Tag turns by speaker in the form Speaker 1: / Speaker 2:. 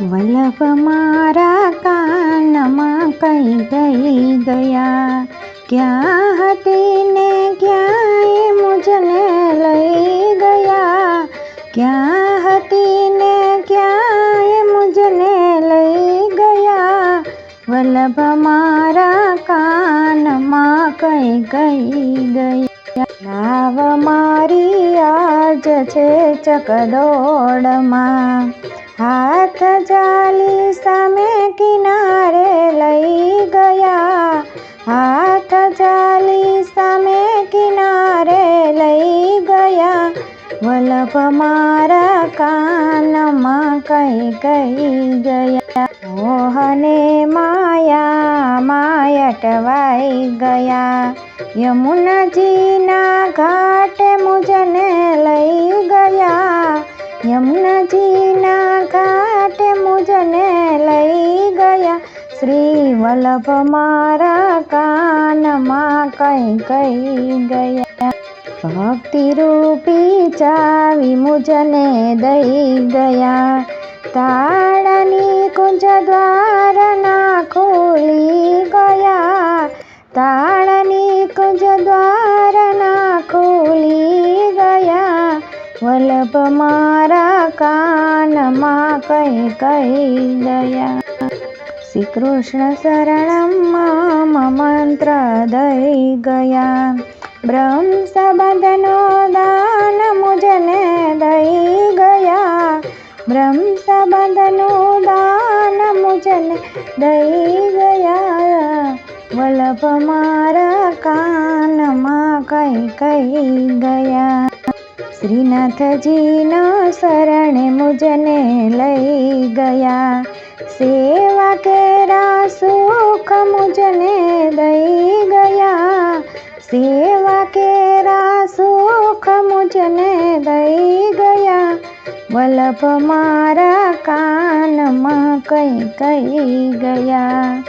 Speaker 1: વલ્લભ મારા કાનમાં કઈ ગઈ ગયા ક્યાં હતી ને ક્યાંય મુજને લઈ ગયા ક્યાં હતી ને ક્યાંય મુજને લઈ ગયા વલ્લભ મારા કાનમાં કઈ ગઈ ગયા નાવ મારી આજ છે ચકડોળમાં, હાથ જાલી સામે કિનારે લઈ ગયા. હાથ જાલી સામે કિનારે લઈ ગયા. વલ્લભ મારા કાનમાં કઈ કઈ ગયા. મોહને માયટવાઈ ગયા. યમુનાજીના ઘાટ મુજને લઈ ગયા. યમુનાજીના ઘાટ મુજને લઈ ગયા. શ્રી વલ્લભ મારા કાનમાં કઈ કઈ ગયા. ભક્તિ રૂપી ચાવી મુજને દઈ ગયા. તાળની કુંજ દ્વાર ના વલ્લભ મારા કાનમાં કઈ કઈ દયા. શ્રી કૃષ્ણ શરણમ મંત્ર દઈ ગયા. બ્રહ્મ સંબંધનો દાન મુજને દઈ ગયા. બ્રહ્મ સંબંધનું દાન મુજને દઈ ગયા. વલ્લભ મારા કાનમાં કઈ કઈ ગયા શ્રીનાથજીના શરણે મુજને લઈ ગયા. સેવા કેરા સુખ મુજને દઈ ગયા. સેવા કેરા સુખ મુજને દઈ ગયા. વલ્લભ મારા કાનમાં કઈ કઈ ગયા.